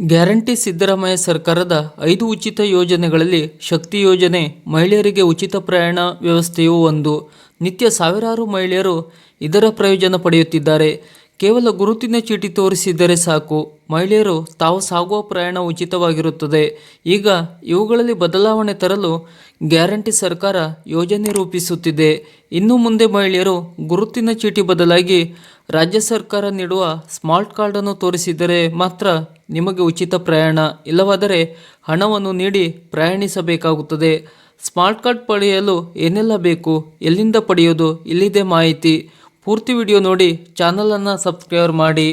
Guarantee Siddaramaiah ಸರ್ಕಾರದ ಐದು ಉಚಿತ ಯೋಜನೆಗಳಲ್ಲಿ ಶಕ್ತಿ ಯೋಜನೆ, ಮಹಿಳೆಯರಿಗೆ ಉಚಿತ ಪ್ರಯಾಣ ವ್ಯವಸ್ಥೆಯೂ ಒಂದು. ನಿತ್ಯ ಸಾವಿರಾರು ಮಹಿಳೆಯರು ಇದರ ಪ್ರಯೋಜನ ಪಡೆಯುತ್ತಿದ್ದಾರೆ. ಕೇವಲ ಗುರುತಿನ ಚೀಟಿ ತೋರಿಸಿದರೆ ಸಾಕು. ಮಹಿಳೆಯರು ತಾವು ಸಾಗುವ ಪ್ರಯಾಣ ಉಚಿತವಾಗಿರುತ್ತದೆ. ಈಗ ಇವುಗಳಲ್ಲಿ ಬದಲಾವಣೆ ತರಲು ಗ್ಯಾರಂಟಿ ಸರ್ಕಾರ ಯೋಜನೆ ರೂಪಿಸುತ್ತಿದೆ. ಇನ್ನು ಮುಂದೆ ಮಹಿಳೆಯರು ಗುರುತಿನ ಚೀಟಿ ಬದಲಾಗಿ ರಾಜ್ಯ ಸರ್ಕಾರ ನೀಡುವ ಸ್ಮಾರ್ಟ್ ಕಾರ್ಡನ್ನು ತೋರಿಸಿದರೆ ಮಾತ್ರ ನಿಮಗೆ ಉಚಿತ ಪ್ರಯಾಣ ಇಲ್ಲವಾದರೆ ಹಣವನ್ನು ನೀಡಿ ಪ್ರಯಾಣಿಸಬೇಕಾಗುತ್ತದೆ. ಸ್ಮಾರ್ಟ್ ಕಾರ್ಡ್ ಪಡೆಯಲು ಏನೆಲ್ಲ ಬೇಕು, ಎಲ್ಲಿಂದ ಪಡೆಯೋದು, ಇಲ್ಲಿದೆ ಮಾಹಿತಿ. ಪೂರ್ತಿ ವಿಡಿಯೋ ನೋಡಿ ಚಾನಲನ್ನು ಸಬ್ಸ್ಕ್ರೈಬ್ ಮಾಡಿ.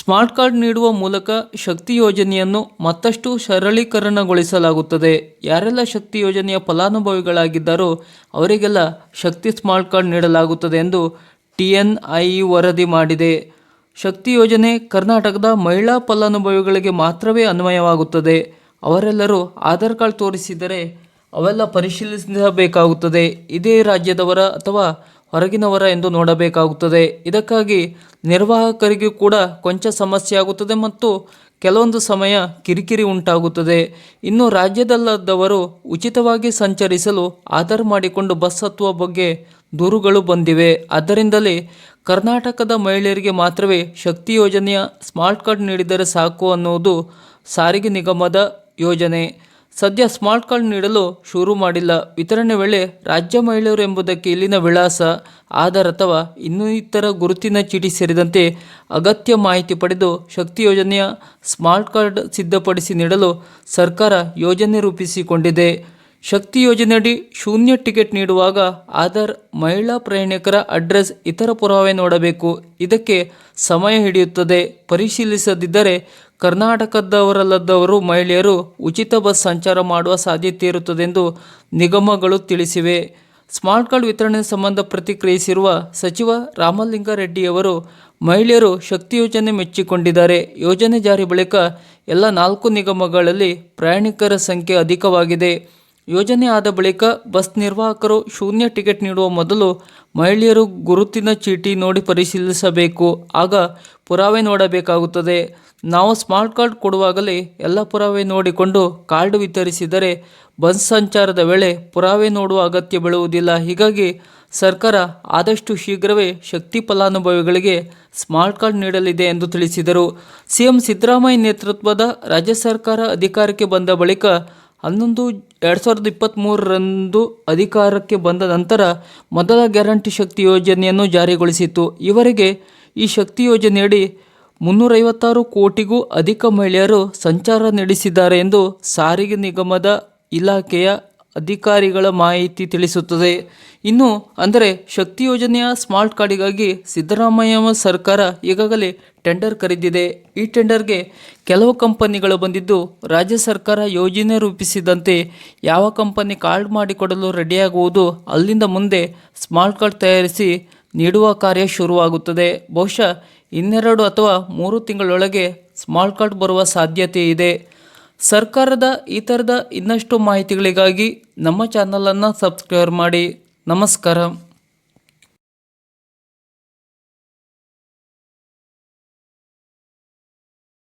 ಸ್ಮಾರ್ಟ್ ಕಾರ್ಡ್ ನೀಡುವ ಮೂಲಕ ಶಕ್ತಿ ಯೋಜನೆಯನ್ನು ಮತ್ತಷ್ಟು ಸರಳೀಕರಣಗೊಳಿಸಲಾಗುತ್ತದೆ. ಯಾರೆಲ್ಲ ಶಕ್ತಿ ಯೋಜನೆಯ ಫಲಾನುಭವಿಗಳಾಗಿದ್ದಾರೋ, ಅವರಿಗೆಲ್ಲ ಶಕ್ತಿ ಸ್ಮಾರ್ಟ್ ಕಾರ್ಡ್ ನೀಡಲಾಗುತ್ತದೆ ಎಂದು ಟಿ ಎನ್ ಐ ವರದಿ ಮಾಡಿದೆ. ಶಕ್ತಿ ಯೋಜನೆ ಕರ್ನಾಟಕದ ಮಹಿಳಾ ಫಲಾನುಭವಿಗಳಿಗೆ ಮಾತ್ರವೇ ಅನ್ವಯವಾಗುತ್ತದೆ. ಅವರೆಲ್ಲರೂ ಆಧಾರ್ ಕಾರ್ಡ್ ತೋರಿಸಿದರೆ ಅವೆಲ್ಲ ಪರಿಶೀಲಿಸಬೇಕಾಗುತ್ತದೆ. ಇದೇ ರಾಜ್ಯದವರ ಅಥವಾ ಹೊರಗಿನವರ ಎಂದು ನೋಡಬೇಕಾಗುತ್ತದೆ. ಇದಕ್ಕಾಗಿ ನಿರ್ವಾಹಕರಿಗೂ ಕೂಡ ಕೊಂಚ ಸಮಸ್ಯೆ ಆಗುತ್ತದೆ ಮತ್ತು ಕೆಲವೊಂದು ಸಮಯ ಕಿರಿಕಿರಿ ಉಂಟಾಗುತ್ತದೆ. ಇನ್ನು ರಾಜ್ಯದಲ್ಲದವರು ಉಚಿತವಾಗಿ ಸಂಚರಿಸಲು ಆಧಾರ್ ಮಾಡಿಕೊಂಡು ಬಸ್ ಹತ್ತುವ ಬಗ್ಗೆ ದೂರುಗಳು ಬಂದಿವೆ. ಆದ್ದರಿಂದಲೇ ಕರ್ನಾಟಕದ ಮಹಿಳೆಯರಿಗೆ ಮಾತ್ರವೇ ಶಕ್ತಿ ಯೋಜನೆಯ ಸ್ಮಾರ್ಟ್ ಕಾರ್ಡ್ ನೀಡಿದರೆ ಸಾಕು ಅನ್ನುವುದು ಸಾರಿಗೆ ನಿಗಮದ ಯೋಜನೆ. ಸದ್ಯ ಸ್ಮಾರ್ಟ್ ಕಾರ್ಡ್ ನೀಡಲು ಶುರು ಮಾಡಿಲ್ಲ. ವಿತರಣೆ ವೇಳೆ ರಾಜ್ಯ ಮಹಿಳೆಯರು ಎಂಬುದಕ್ಕೆ ಇಲ್ಲಿನ ವಿಳಾಸ, ಆಧಾರ್ ಅಥವಾ ಇನ್ನಿತರ ಗುರುತಿನ ಚೀಟಿ ಸೇರಿದಂತೆ ಅಗತ್ಯ ಮಾಹಿತಿ ಪಡೆದು ಶಕ್ತಿ ಯೋಜನೆಯ ಸ್ಮಾರ್ಟ್ ಕಾರ್ಡ್ ಸಿದ್ಧಪಡಿಸಿ ನೀಡಲು ಸರ್ಕಾರ ಯೋಜನೆ ರೂಪಿಸಿಕೊಂಡಿದೆ. ಶಕ್ತಿ ಯೋಜನೆಯಡಿ ಶೂನ್ಯ ಟಿಕೆಟ್ ನೀಡುವಾಗ ಆಧಾರ್, ಮಹಿಳಾ ಪ್ರಯಾಣಿಕರ ಅಡ್ರೆಸ್, ಇತರ ಪುರಾವೆ ನೋಡಬೇಕು. ಇದಕ್ಕೆ ಸಮಯ ಹಿಡಿಯುತ್ತದೆ. ಪರಿಶೀಲಿಸದಿದ್ದರೆ ಕರ್ನಾಟಕದವರಲ್ಲದವರು ಮಹಿಳೆಯರು ಉಚಿತ ಬಸ್ ಸಂಚಾರ ಮಾಡುವ ಸಾಧ್ಯತೆ ಇರುತ್ತದೆ ಎಂದು ನಿಗಮಗಳು ತಿಳಿಸಿವೆ. ಸ್ಮಾರ್ಟ್ ಕಾರ್ಡ್ ವಿತರಣೆ ಸಂಬಂಧ ಪ್ರತಿಕ್ರಿಯಿಸಿರುವ ಸಚಿವ ರಾಮಲಿಂಗಾರೆಡ್ಡಿಯವರು ಮಹಿಳೆಯರು ಶಕ್ತಿ ಯೋಜನೆ ಮೆಚ್ಚಿಕೊಂಡಿದ್ದಾರೆ. ಯೋಜನೆ ಜಾರಿ ಬಳಿಕ ಎಲ್ಲ ನಾಲ್ಕು ನಿಗಮಗಳಲ್ಲಿ ಪ್ರಯಾಣಿಕರ ಸಂಖ್ಯೆ ಅಧಿಕವಾಗಿದೆ. ಯೋಜನೆ ಆದ ಬಳಿಕ ಬಸ್ ನಿರ್ವಾಹಕರು ಶೂನ್ಯ ಟಿಕೆಟ್ ನೀಡುವ ಮೊದಲು ಮಹಿಳೆಯರು ಗುರುತಿನ ಚೀಟಿ ನೋಡಿ ಪರಿಶೀಲಿಸಬೇಕು. ಆಗ ಪುರಾವೆ ನೋಡಬೇಕಾಗುತ್ತದೆ. ನಾವು ಸ್ಮಾರ್ಟ್ ಕಾರ್ಡ್ ಕೊಡುವಾಗಲೇ ಎಲ್ಲ ಪುರಾವೆ ನೋಡಿಕೊಂಡು ಕಾರ್ಡ್ ವಿತರಿಸಿದರೆ ಬಸ್ ಸಂಚಾರದ ವೇಳೆ ಪುರಾವೆ ನೋಡುವ ಅಗತ್ಯ ಬೀಳುವುದಿಲ್ಲ ಹೀಗಾಗಿ ಸರ್ಕಾರ ಆದಷ್ಟು ಶೀಘ್ರವೇ ಶಕ್ತಿ ಫಲಾನುಭವಿಗಳಿಗೆ ಸ್ಮಾರ್ಟ್ ಕಾರ್ಡ್ ನೀಡಲಿದೆ ಎಂದು ತಿಳಿಸಿದರು. ಸಿಎಂ ಸಿದ್ದರಾಮಯ್ಯ ನೇತೃತ್ವದ ರಾಜ್ಯ ಸರ್ಕಾರ ಅಧಿಕಾರಕ್ಕೆ ಬಂದ ಬಳಿಕ ಹನ್ನೊಂದು, ಎರಡು ಸಾವಿರದ ಇಪ್ಪತ್ತ್ಮೂರರಂದು ಅಧಿಕಾರಕ್ಕೆ ಬಂದ ನಂತರ ಮೊದಲ ಗ್ಯಾರಂಟಿ ಶಕ್ತಿ ಯೋಜನೆಯನ್ನು ಜಾರಿಗೊಳಿಸಿತ್ತು. ಇವರಿಗೆ ಈ ಶಕ್ತಿ ಯೋಜನೆಯಡಿ ಮುನ್ನೂರೈವತ್ತಾರು ಕೋಟಿಗೂ ಅಧಿಕ ಮಹಿಳೆಯರು ಸಂಚಾರ ನಡೆಸಿದ್ದಾರೆ ಎಂದು ಸಾರಿಗೆ ನಿಗಮದ ಇಲಾಖೆಯ ಅಧಿಕಾರಿಗಳ ಮಾಹಿತಿ ತಿಳಿಸುತ್ತದೆ. ಇನ್ನು, ಅಂದರೆ ಶಕ್ತಿ ಯೋಜನೆಯ ಸ್ಮಾರ್ಟ್ ಕಾರ್ಡಿಗಾಗಿ ಸಿದ್ದರಾಮಯ್ಯ ಸರ್ಕಾರ ಈಗಾಗಲೇ ಟೆಂಡರ್ ಕರೆದಿದೆ. ಈ ಟೆಂಡರ್ಗೆ ಕೆಲವು ಕಂಪನಿಗಳು ಬಂದಿದ್ದು, ರಾಜ್ಯ ಸರ್ಕಾರ ಯೋಜನೆ ರೂಪಿಸಿದಂತೆ ಯಾವ ಕಂಪನಿ ಕಾರ್ಡ್ ಮಾಡಿಕೊಡಲು ರೆಡಿಯಾಗುವುದು ಅಲ್ಲಿಂದ ಮುಂದೆ ಸ್ಮಾರ್ಟ್ ಕಾರ್ಡ್ ತಯಾರಿಸಿ ನೀಡುವ ಕಾರ್ಯ ಶುರುವಾಗುತ್ತದೆ. ಬಹುಶಃ ಇನ್ನೆರಡು ಅಥವಾ ಮೂರು ತಿಂಗಳೊಳಗೆ ಸ್ಮಾರ್ಟ್ ಕಾರ್ಡ್ ಬರುವ ಸಾಧ್ಯತೆ ಇದೆ. ಸರ್ಕಾರದ ಈ ಥರದ ಇನ್ನಷ್ಟು ಮಾಹಿತಿಗಳಿಗಾಗಿ ನಮ್ಮ ಚಾನಲನ್ನು ಸಬ್ಸ್ಕ್ರೈಬ್ ಮಾಡಿ. ನಮಸ್ಕಾರ.